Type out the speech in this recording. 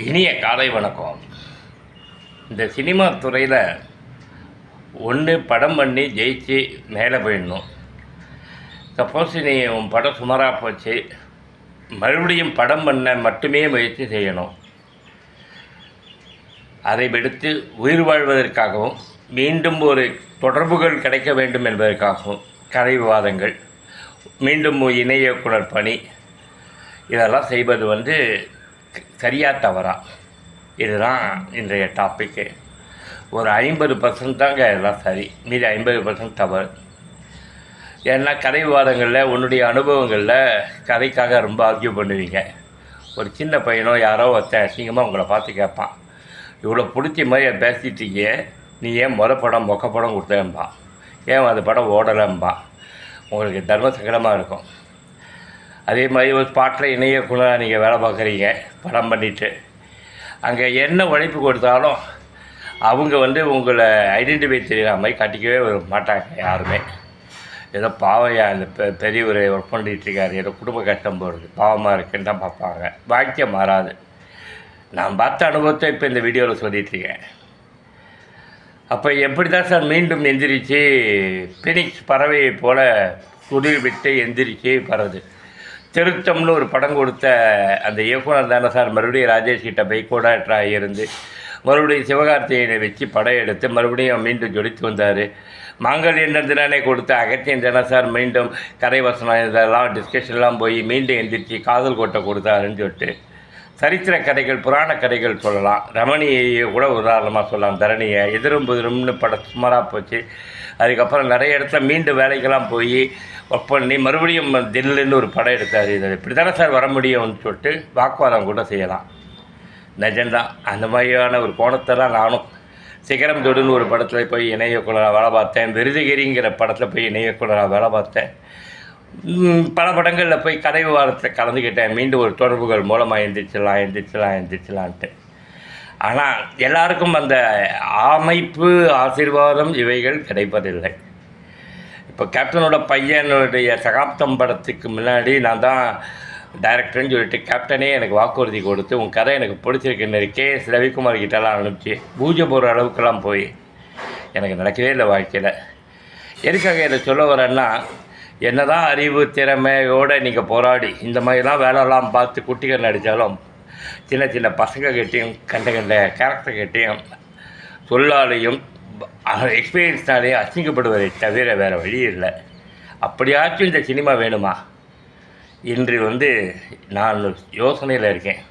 இனிய காலை வணக்கம். இந்த சினிமா துறையில் ஒன்று படம் பண்ணி ஜெயிச்சு மேலே போயிடணும். சப்போஸ் நீ உன் படம் சுமாராக போச்சு மறுபடியும் படம் பண்ண மட்டுமே முயற்சி செய்யணும். அதை விடுத்து உயிர் வாழ்வதற்காகவும் மீண்டும் ஒரு தொடர்புகள் கிடைக்க வேண்டும் என்பதற்காகவும் கதை விவாதங்கள் மீண்டும் இணை இயக்குனர் பணி இதெல்லாம் செய்வது வந்து சரியா தவறா? இதுதான் இன்றைய டாப்பிக்கு ஒரு ஐம்பது பர்சன்ட் தாங்க எல்லாம் சரி. மீதி ஐம்பது பர்சன்ட் தவறு. ஏன்னா கதை விவாதங்களில் உன்னுடைய அனுபவங்களில் கதைக்காக ரொம்ப ஆர்கியூ பண்ணுவீங்க. ஒரு சின்ன பையனோ யாரோ ஒருத்தன் அசிங்கமாக உங்களை பார்த்து கேட்பான். இவ்வளோ பிடிச்ச மாதிரி பேசிட்டீங்க நீ ஏன் முத படம் மொக்க படம் கொடுத்தேன்பா. ஏன் அந்த படம் ஓடலைம்பா உங்களுக்கு தர்ம சங்கடமாக இருக்கும். அதே மாதிரி ஒரு ஸ்பாட்டில் இணைய இயக்குனராக நீங்கள் வேலை பார்க்குறீங்க படம் பண்ணிவிட்டு அங்கே என்ன உழைப்பு கொடுத்தாலும் அவங்க வந்து உங்களை ஐடென்டிஃபை தெரியாத மாதிரி கட்டிக்கவே வர மாட்டாங்க யாருமே. ஏதோ பாவையா இந்த பெ பெரியவர் ஒர்க் பண்ணிகிட்டு இருக்காரு ஏதோ குடும்ப கஷ்டம் போடுறது பாவமாக இருக்குன்னு தான் பார்ப்பாங்க. வாழ்க்கை மாறாது. நான் பார்த்த அனுபவத்தை இப்போ இந்த வீடியோவில் சொல்லிட்டுருக்கேன் அப்போ எப்படி தான் சார் மீண்டும் எந்திரிச்சு பினிக்ஸ் பறவையை போல் குளிர் விட்டு எந்திரிச்சு பறவுது? திருத்தம்னு ஒரு படம் கொடுத்த அந்த இயக்குனர் தானே சார். மறுபடியும் ராஜேஷ் கிட்ட போய் கோடாக்டராக இருந்து மறுபடியும் சிவகார்த்திகேயனை வச்சு படம் எடுத்து மறுபடியும் மீண்டும் ஜொலித்து வந்தார். மாங்கல்யம் நந்தினானே கொடுத்த அகத்தியன் தானே சார். மீண்டும் கரைவசனம் இதெல்லாம் டிஸ்கஷன்லாம் போய் மீண்டும் எந்திரிச்சு காதல் கோட்டை கொடுத்தாருன்னு சொல்லிட்டு சரித்திர கதைகள் புராண கதைகள் சொல்லலாம். ரமணியை கூட உதாரணமாக சொல்லலாம். தரணியை எதிரும் புதிரும்னு படம் சுமாராக போச்சு. அதுக்கப்புறம் நிறைய இடத்துல மீண்டும் வேலைக்கெல்லாம் போய் ஒர்க் பண்ணி மறுபடியும் தில்லுன்னு ஒரு படம் எடுத்தார். இது இப்படி தானே சார் வர முடியும்னு சொல்லிட்டு வாக்குவாதம் கூட செய்யலாம். நிஜம்தான். அந்த மாதிரியான ஒரு கோணத்தெல்லாம் நானும் சிகரம் தொடுன்னு ஒரு படத்தில் போய் இணை இயக்குனராக வேலை பார்த்தேன். விருதுகிரிங்கிற படத்தில் போய் இணை இயக்குனராக வேலை பார்த்தேன். பல படங்களில் போய் கதை விவாதத்தில் கலந்துக்கிட்டேன் மீண்டும் ஒரு தொடர்புகள் மூலமாக எந்திரிச்சிடலாம் எந்திரிச்சிடலாம் எந்திரிச்சிடலான்ட்டு. ஆனால் எல்லாருக்கும் அந்த அமைப்பு ஆசீர்வாதம் இவைகள் கிடைப்பதில்லை. இப்போ கேப்டனோட பையனுடைய சகாப்தம் படத்துக்கு முன்னாடி நான் தான் டைரக்டர்னு சொல்லிட்டு கேப்டனே எனக்கு வாக்குறுதி கொடுத்து உன் கதை எனக்கு பிடிச்சிருக்குன்னு கே எஸ் ரவிக்குமார் கிட்டலாம் அனுப்பிச்சு பூஜை போகிற அளவுக்கெல்லாம் போய் எனக்கு நடக்கவே இல்லை வாழ்க்கையில். எதுக்காக இதை சொல்ல வரேன்னா என்னதான் அறிவு திறமையோடு நீங்கள் போராடி இந்த மாதிரிலாம் வேலைலாம் பார்த்து குட்டிகள் நடித்தாலும் சின்ன சின்ன பசங்க கிட்டேயும் கண்ட கண்ட கேரக்டர் கிட்டேயும் சொல்லாலையும் எக்ஸ்பீரியன்ஸ்னாலேயும் அசிங்கப்படுவதை தவிர வேறு வழி இல்லை. அப்படியாச்சும் இந்த சினிமா வேணுமா? இன்று வந்து நான் யோசனையில் இருக்கேன்.